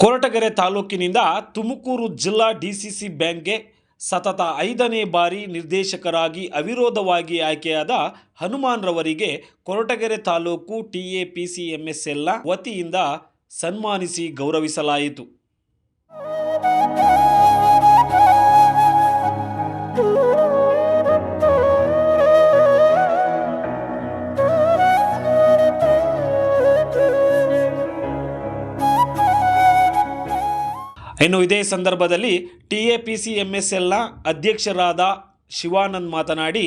ಕೊರಟಗೆರೆ ತಾಲೂಕಿನಿಂದ ತುಮಕೂರು ಜಿಲ್ಲಾ ಡಿಸಿಸಿ ಬ್ಯಾಂಕ್ಗೆ ಸತತ ಐದನೇ ಬಾರಿ ನಿರ್ದೇಶಕರಾಗಿ ಅವಿರೋಧವಾಗಿ ಆಯ್ಕೆಯಾದ ಹನುಮಾನ್ರವರಿಗೆ ಕೊರಟಗೆರೆ ತಾಲೂಕು ಟಿಎಪಿಸಿಎಂಎಸ್ಎಲ್ನ ವತಿಯಿಂದ ಸನ್ಮಾನಿಸಿ ಗೌರವಿಸಲಾಯಿತು. ಇನ್ನು ಇದೇ ಸಂದರ್ಭದಲ್ಲಿ ಟಿಎಪಿಸಿಎಂಎಸ್ಎಲ್ನ ಅಧ್ಯಕ್ಷರಾದ ಶಿವಾನಂದ್ ಮಾತನಾಡಿ,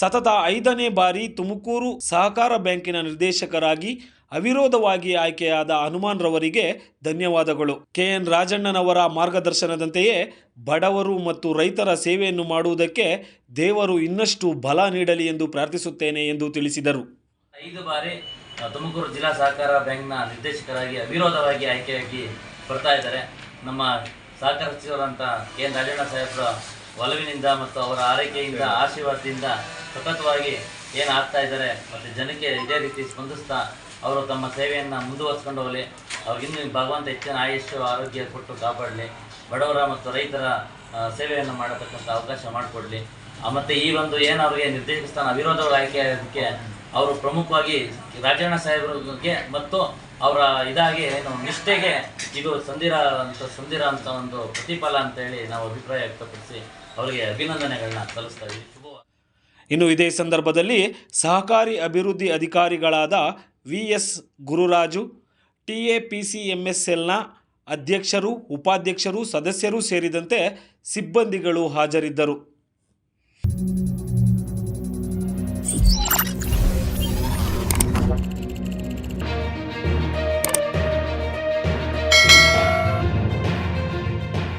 ಸತತ ಐದನೇ ಬಾರಿ ತುಮಕೂರು ಸಹಕಾರ ಬ್ಯಾಂಕಿನ ನಿರ್ದೇಶಕರಾಗಿ ಅವಿರೋಧವಾಗಿ ಆಯ್ಕೆಯಾದ ಹನುಮಾನ್ ರವರಿಗೆ ಧನ್ಯವಾದಗಳು. ಕೆಎನ್ ರಾಜಣ್ಣನವರ ಮಾರ್ಗದರ್ಶನದಂತೆಯೇ ಬಡವರು ಮತ್ತು ರೈತರ ಸೇವೆಯನ್ನು ಮಾಡುವುದಕ್ಕೆ ದೇವರು ಇನ್ನಷ್ಟು ಬಲ ನೀಡಲಿ ಎಂದು ಪ್ರಾರ್ಥಿಸುತ್ತೇನೆ ಎಂದು ತಿಳಿಸಿದರು. ಐದು ಬಾರಿ ತುಮಕೂರು ಜಿಲ್ಲಾ ಸಹಕಾರ ಬ್ಯಾಂಕ್ನ ನಿರ್ದೇಶಕರಾಗಿ ಅವಿರೋಧವಾಗಿ ಆಯ್ಕೆಯಾಗಿ ಬರ್ತಾ ಇದ್ದಾರೆ. ನಮ್ಮ ಸಹಕಾರ ಸಚಿವರಂತ ಕೆ. ಎನ್ ರಾಜಣ್ಣ ಸಾಹೇಬರ ಒಲವಿನಿಂದ ಮತ್ತು ಅವರ ಆರೈಕೆಯಿಂದ ಆಶೀರ್ವಾದದಿಂದ ಸತತವಾಗಿ ಏನು ಆಗ್ತಾ ಇದ್ದಾರೆ ಮತ್ತು ಜನಕ್ಕೆ ಇದೇ ರೀತಿ ಸ್ಪಂದಿಸ್ತಾ ಅವರು ತಮ್ಮ ಸೇವೆಯನ್ನು ಮುಂದುವರ್ಸ್ಕೊಂಡು ಹೋಗಲಿ. ಅವ್ರಿಗಿನ್ನೂ ಭಗವಂತ ಹೆಚ್ಚಿನ ಆಯುಷ್ಯ ಆರೋಗ್ಯ ಕೊಟ್ಟು ಕಾಪಾಡಲಿ. ಬಡವರ ಮತ್ತು ರೈತರ ಸೇವೆಯನ್ನು ಮಾಡತಕ್ಕಂಥ ಅವಕಾಶ ಮಾಡಿಕೊಡಲಿ. ಮತ್ತು ಈ ಒಂದು ಏನು ಅವರಿಗೆ ನಿರ್ದೇಶಕ ಸ್ಥಾನ ಆಯ್ಕೆ ಆಗೋದಕ್ಕೆ ಅವರು ಪ್ರಮುಖವಾಗಿ ರಾಜಣ್ಣ ಸಾಹೇಬ್ರಿಗೆ ಮತ್ತು ಅವರ ಇದಾಗಿ ಏನು ನಿಷ್ಠೆಗೆ ಇದು ಸಂದಿರ ಅಂತ ಸಂದಿರ ಅಂತ ಒಂದು ಪ್ರತಿಫಲ ಅಂತ ಹೇಳಿ ನಾವು ಅಭಿಪ್ರಾಯ ವ್ಯಕ್ತಪಡಿಸಿ ಅವರಿಗೆ ಅಭಿನಂದನೆಗಳನ್ನ ಸಲ್ಲಿಸ್ತಾ ಇದ್ದೀವಿ. ಇನ್ನು ಇದೇ ಸಂದರ್ಭದಲ್ಲಿ ಸಹಕಾರಿ ಅಭಿವೃದ್ಧಿ ಅಧಿಕಾರಿಗಳಾದ V S Gururaju T A P C M S ಎಲ್ನ ಅಧ್ಯಕ್ಷರು, ಉಪಾಧ್ಯಕ್ಷರು, ಸದಸ್ಯರು ಸೇರಿದಂತೆ ಸಿಬ್ಬಂದಿಗಳು ಹಾಜರಿದ್ದರು.